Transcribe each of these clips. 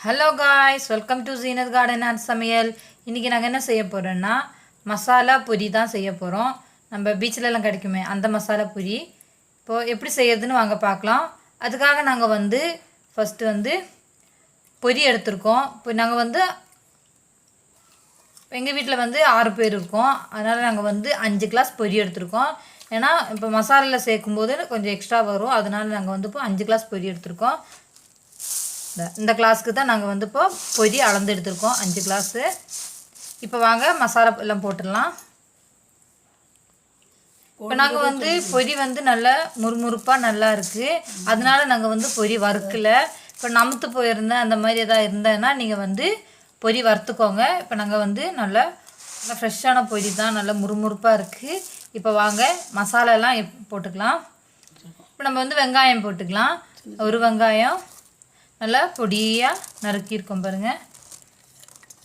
Hello guys welcome to Zeenath garden and சமையல் இன்றைக்கி நாங்கள் என்ன செய்ய போகிறோன்னா மசாலா பொரி தான் செய்ய போகிறோம் நம்ம பீச்சிலலாம் கிடைக்குமே அந்த மசாலா பொரி. இப்போது எப்படி செய்யறதுன்னு வாங்க பார்க்கலாம். அதுக்காக நாங்கள் வந்து ஃபஸ்ட்டு வந்து பொரி எடுத்திருக்கோம். இப்போ நாங்கள் வந்து எங்கள் வீட்டில் வந்து ஆறு பேர் இருக்கோம். அதனால் நாங்கள் வந்து அஞ்சு கிளாஸ் பொரி எடுத்திருக்கோம். ஏன்னா இப்போ மசாலாவில் சேர்க்கும்போது கொஞ்சம் எக்ஸ்ட்ரா வரும். அதனால் நாங்கள் வந்து இப்போ அஞ்சு கிளாஸ் பொரி எடுத்திருக்கோம். இந்த கிளாஸ்க்கு தான் நாங்கள் வந்து இப்போ பொரி அளந்து எடுத்திருக்கோம். அஞ்சு கிளாஸு இப்போ வாங்க மசாலா எல்லாம் போட்டுடலாம். இப்போ நாங்கள் வந்து பொரி வந்து நல்லா முறுமுறுப்பாக நல்லா இருக்குது அதனால நாங்கள் வந்து பொரி வறுக்கல. இப்போ நமுத்து போயிருந்த அந்த மாதிரி எதாவது இருந்ததுன்னா நீங்கள் வந்து பொரி வறுத்துக்கோங்க. இப்போ நாங்கள் வந்து நல்லா நல்லா ஃப்ரெஷ்ஷான பொரி தான் நல்லா முறுமுறுப்பாக இருக்குது இப்போ வாங்க மசாலாலாம் போட்டுக்கலாம். இப்போ நம்ம வந்து வெங்காயம் போட்டுக்கலாம். ஒரு வெங்காயம். நல்லா பொடியாக நறுக்கியிருக்கோம் பாருங்கள்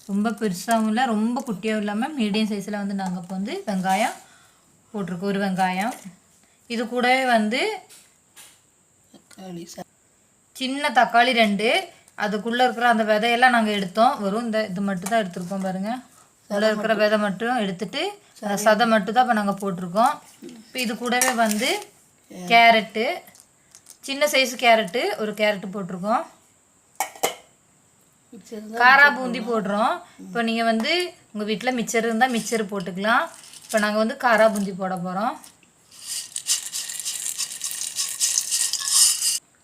ரொம்ப பெருசாகவும் இல்லை ரொம்ப குட்டியாகவும் இல்லாமல் மீடியம் சைஸில் வந்து நாங்கள் இப்போ வந்து வெங்காயம் போட்டிருக்கோம். ஒரு வெங்காயம். இது கூடவே வந்து சின்ன தக்காளி ரெண்டு. அதுக்குள்ளே இருக்கிற அந்த விதையெல்லாம் நாங்கள் எடுத்தோம். வெறும் இந்த இது மட்டும் தான் எடுத்திருக்கோம் பாருங்கள் உள்ளே இருக்கிற விதை மட்டும் எடுத்துட்டு சதை மட்டும் தான் இப்போ நாங்கள் போட்டிருக்கோம். இப்போ இது கூடவே வந்து கேரட்டு. சின்ன சைஸ் கேரட்டு. ஒரு கேரட்டு போட்டிருக்கோம். காரா பூந்தி போடுறோம். இப்போ நீங்கள் வந்து உங்கள் வீட்டில் மிச்சர் இருந்தால் மிச்சர் போட்டுக்கலாம். இப்போ நாங்கள் வந்து காரா பூந்தி போட போகிறோம்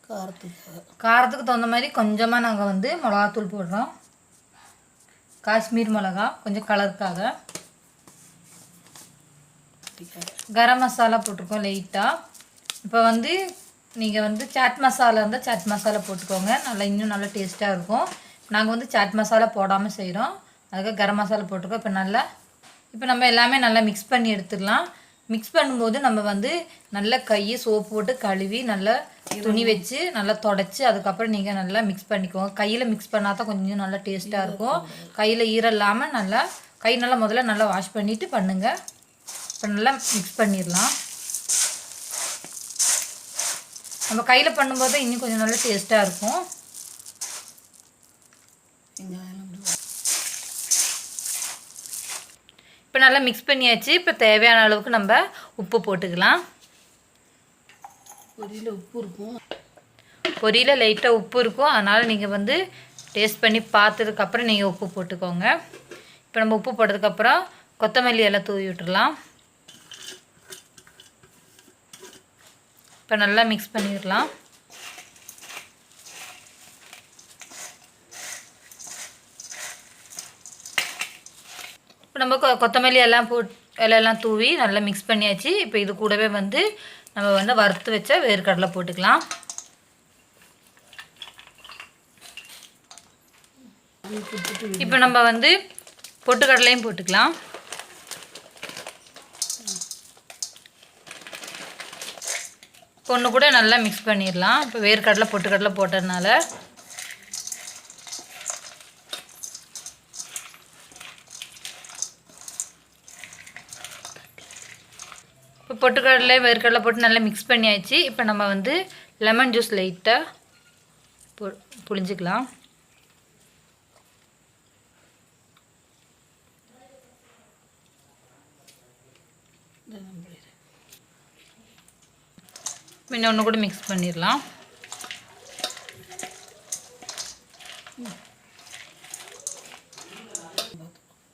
காரத்துக்காக காரத்துக்கு தகுந்த மாதிரி கொஞ்சமாக நாங்கள் வந்து மிளகாத்தூள் போடுறோம். காஷ்மீர் மிளகா கொஞ்சம் கலருக்காக. கரம் மசாலா போட்டிருக்கோம் லைட்டாக இப்போ வந்து நீங்கள் வந்து சாட் மசாலா இருந்தால் சாட் மசாலா போட்டுக்கோங்க. நல்லா இன்னும் நல்லா டேஸ்ட்டாக இருக்கும். நாங்கள் வந்து சாட் மசாலா போடாமல் செய்கிறோம் அதுக்காக கரம் மசாலா போட்டிருக்கோம். இப்போ நல்லா இப்போ நம்ம எல்லாமே நல்லா மிக்ஸ் பண்ணி எடுத்துடலாம். மிக்ஸ் பண்ணும்போது நம்ம வந்து நல்லா கையை சோப்பு போட்டு கழுவி நல்லா துணி வச்சு நல்லா தொடச்சி அதுக்கப்புறம் நீங்கள் நல்லா மிக்ஸ் பண்ணிக்கோங்க. கையில் மிக்ஸ் பண்ணால் தான் கொஞ்சம் நல்லா டேஸ்ட்டாக இருக்கும். கையில் ஈரம் இல்லாமல் நல்லா கை நல்லா முதல்ல நல்லா வாஷ் பண்ணிவிட்டு பண்ணுங்கள் இப்போ நல்லா மிக்ஸ் பண்ணிடலாம். நம்ம கையில் பண்ணும்போது இன்னும் கொஞ்சம் நல்லா டேஸ்ட்டாக இருக்கும் வெங்காயம் இப்போ நல்லா மிக்ஸ் பண்ணியாச்சு. இப்போ தேவையான அளவுக்கு நம்ம உப்பு போட்டுக்கலாம். பொரியில் உப்பு இருக்கும். பொரியில் லைட்டாக உப்பு இருக்கும். அதனால் நீங்கள் வந்து டேஸ்ட் பண்ணி பார்த்ததுக்கப்புறம் நீங்கள் உப்பு போட்டுக்கோங்க. இப்போ நம்ம உப்பு போட்டதுக்கப்புறம் கொத்தமல்லி எல்லாம் தூவி விட்டுறலாம். இப்போ நல்லா மிக்ஸ் பண்ணிடலாம். இப்போ நம்ம கொ- கொத்தமல்லி எல்லாம் போட் இலையெல்லாம் தூவி நல்லா மிக்ஸ் பண்ணியாச்சு. இப்போ இது கூடவே வந்து நம்ம வந்து வறுத்து வச்ச வேர்க்கடலை போட்டுக்கலாம். இப்போ நம்ம வந்து பொட்டுக்கடலையும் போட்டுக்கலாம். ஒன்று கூட நல்லா மிக்ஸ் பண்ணிடலாம். இப்போ வேர்க்கடலை பொட்டுக்கடலை போட்டதுனால இப்போ பொட்டுக்கடலை வேர்க்கடலை போட்டு நல்லா மிக்ஸ் பண்ணியாச்சு. இப்போ நம்ம வந்து லெமன் ஜூஸ் லைட்டாக பொ புளிஞ்சிக்கலாம் முன்ன இன்னும் ஒன்று கூட மிக்ஸ் பண்ணிடலாம்.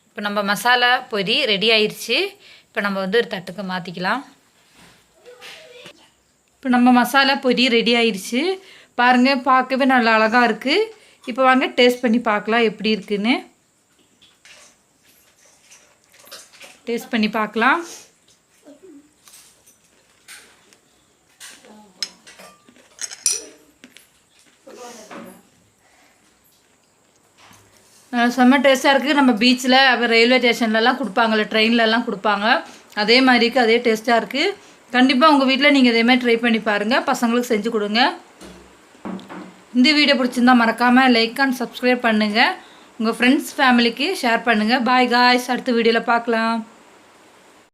இப்போ நம்ம மசாலா பொரி ரெடி ஆயிடுச்சு இப்போ நம்ம வந்து ஒரு தட்டுக்கு மாற்றிக்கலாம் இப்போ நம்ம மசாலா பொரி ரெடி ஆயிடுச்சு பாருங்கள் பார்க்கவே நல்லா அழகாக இருக்குது இப்போ வாங்க டேஸ்ட் பண்ணி பார்க்கலாம் எப்படி இருக்குன்னு. டேஸ்ட் பண்ணி பார்க்கலாம். செம்ம டேஸ்ட்டாக இருக்குது நம்ம பீச்சில் அப்புறம் ரயில்வே ஸ்டேஷன்லலாம் கொடுப்பாங்கள்ல ட்ரெயின்லலாம் கொடுப்பாங்க. அதே மாதிரிக்கு அதே டேஸ்ட்டாக இருக்குது கண்டிப்பாக உங்கள் வீட்டில் நீங்கள் இதேமாதிரி ட்ரை பண்ணி பாருங்கள் பசங்களுக்கு செஞ்சு கொடுங்க. இந்த வீடியோ பிடிச்சிருந்தா மறக்காமல் லைக் அண்ட் சப்ஸ்கிரைப் பண்ணுங்கள் உங்கள் ஃப்ரெண்ட்ஸ் ஃபேமிலிக்கு ஷேர் பண்ணுங்கள் பாய் காய்ஸ் அடுத்த வீடியோவில் பார்க்கலாம்.